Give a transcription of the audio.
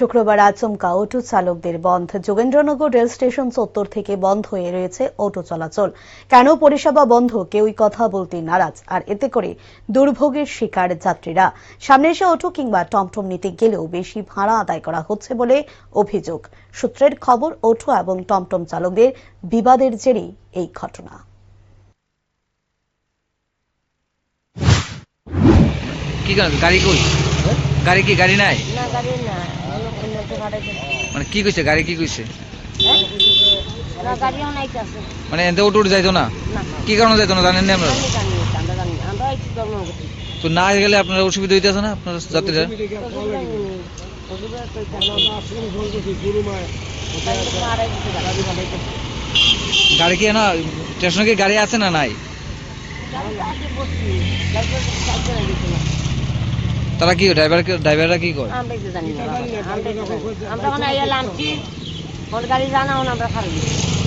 শুক্রবার আচমকা অটো চালকদের বন্ধ। যোগেন্দ্রনগর রেল স্টেশন চত্বর থেকে বন্ধ হয়ে রয়েছে অটো চলাচল। কেন পরিষেবা বন্ধ? কেউই কথা বলতে নারাজ। আর এতে করে দুর্ভোগের শিকার যাত্রীরা। সামনে এসে অটো কিংবা টমটম নিতে গেলেও বেশি ভাড়া আদায় করা হচ্ছে বলে অভিযোগ। সূত্রের খবর অটো এবং টমটম চালকদের বিবাদের জেরেই এই ঘটনা। কি গাড়ি কই? গাড়ি কি গাড়ি নাই? না গাড়ি না অন্য অন্যতে ভাড়াইতে মানে কি কইছে গাড়ি কি কইছে? কাছে মানে এতে অটো উঠে যাইতো না? কি কারণে যাইতো না জানেন না আমরা তো না গেলে আপনার অসুবিধা হইতেছে না আপনার যাত্রীরা। গাড়ি কি না স্টেশনে কি গাড়ি আছে না নাই? তারা কি ড্রাইভার ড্রাইভাররা কি করে আমরা না। আমরা না। আমরা মানে এলাম কি, ওর গাড়ি জানা আমরা খারাপ দাঁড়াই